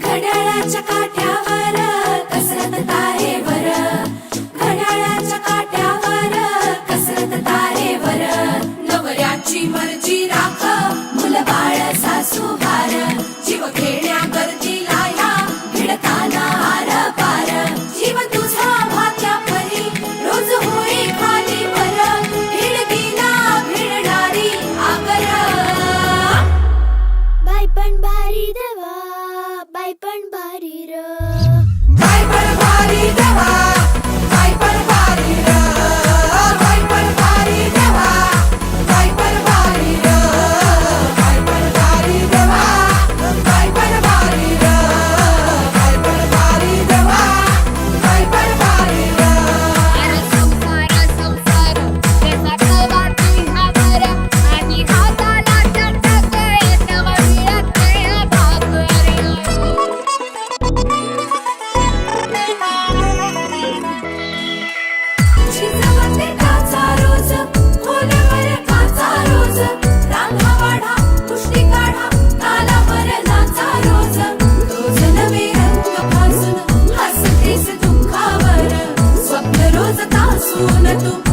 घड्याळाच्या काट्यावर बाय पण भारी देवा बाय पण भारी र una tu